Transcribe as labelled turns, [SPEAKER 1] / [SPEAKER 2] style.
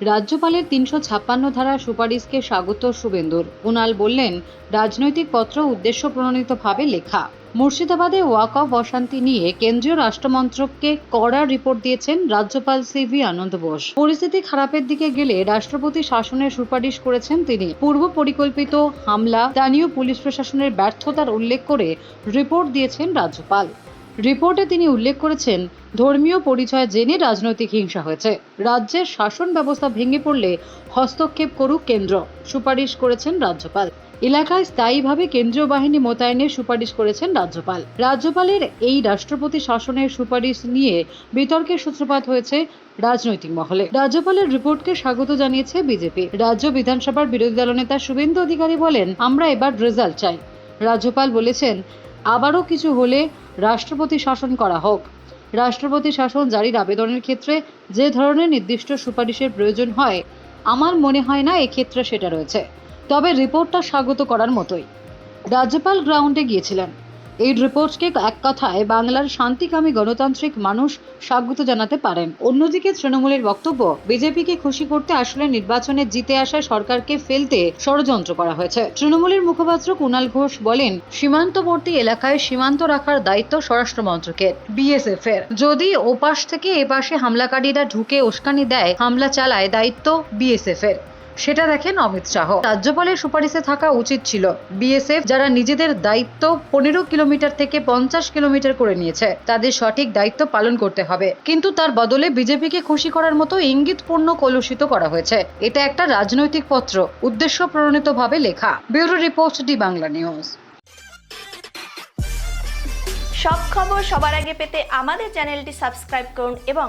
[SPEAKER 1] রাজ্যপালের তিনশো ছাপ্পান্ন ধারা সুপারিশকে স্বাগত শুভেন্দুর। কুণাল বললেন, রাজনৈতিক পত্র উদ্দেশ্য প্রণোদিতভাবে লেখা। মুর্শিদাবাদে ওয়াক অফ অশান্তি নিয়ে কেন্দ্রীয় রাষ্ট্রমন্ত্রককে কড়া রিপোর্ট দিয়েছেন রাজ্যপাল সিভি আনন্দ বোস। পরিস্থিতি খারাপের দিকে গেলে রাষ্ট্রপতি শাসনের সুপারিশ করেছেন তিনি। পূর্ব পরিকল্পিত হামলা, স্থানীয় পুলিশ প্রশাসনের ব্যর্থতার উল্লেখ করে রিপোর্ট দিয়েছেন রাজ্যপাল। রিপোর্টে তিনি উল্লেখ করেছেন, ধর্মীয় পরিচয় জেনে রাজনৈতিক হিংসা হয়েছে। রাজ্যের শাসন ব্যবস্থা ভেঙে পড়লে হস্তক্ষেপ করুক কেন্দ্র, সুপারিশ করেছেন রাজ্যপাল। এলাকায় স্থায়ীভাবে কেন্দ্রীয় বাহিনী মোতায়েনের সুপারিশ করেছেন রাজ্যপাল। রাজ্যপালের এই রাষ্ট্রপতি শাসনের সুপারিশ নিয়ে বিতর্কের সূত্রপাত হয়েছে রাজনৈতিক মহলে। রাজ্যপালের রিপোর্টকে স্বাগত জানিয়েছে বিজেপি। রাজ্য বিধানসভার বিরোধী দলনেতা শুভেন্দু অধিকারী বলেন, আমরা এবার রেজাল্ট চাই। রাজ্যপাল বলেছেন আবারও কিছু হলে রাষ্ট্রপতি শাসন করা হোক। রাষ্ট্রপতি শাসন জারির আবেদনের ক্ষেত্রে যে ধরনের নির্দিষ্ট সুপারিশের প্রয়োজন হয়, আমার মনে হয় না এক্ষেত্রে সেটা রয়েছে। তবে রিপোর্টটা স্বাগত করার মতোই। রাজ্যপাল গ্রাউন্ডে গিয়েছিলেন। এই রিপোর্টকে এক কথায় বাংলার শান্তিকামী গণতান্ত্রিক মানুষ স্বাগত জানাতে পারেন। অন্যদিকে তৃণমূলের বক্তব্য, বিজেপিকে খুশি করতে আসলে নির্বাচনে জিতে আসা সরকারকে ফেলতে ষড়যন্ত্র করা হয়েছে। তৃণমূলের মুখপাত্র কুণাল ঘোষ বলেন, সীমান্তবর্তী এলাকায় সীমান্ত রাখার দায়িত্ব স্বরাষ্ট্র মন্ত্রকের বিএসএফ এর যদি ওপাশ থেকে এপাশে হামলাকারীরা ঢুকে উস্কানি দেয়, হামলা চালায় দায়িত্ব বিএসএফ এর সেটা দেখেন অমিত শাহ। রাজ্যপালের সুপারিশে থাকা উচিত ছিল। বিএসএফ যারা নিজেদের দায়িত্ব পনেরো কিলোমিটার থেকে পঞ্চাশ কিলোমিটার করে নিয়েছে, তাদের সঠিক দায়িত্ব পালন করতে হবে। কিন্তু তার বদলে বিজেপিকে খুশি করার মতো ইঙ্গিতপূর্ণ কলুষিত করা হয়েছে। এটা একটা রাজনৈতিক পত্র, উদ্দেশ্য প্রণোদিতভাবে লেখা। Bureau report D Bangla news.
[SPEAKER 2] সব খবর সবার আগে পেতে আমাদের চ্যানেলটি সাবস্ক্রাইব করুন এবং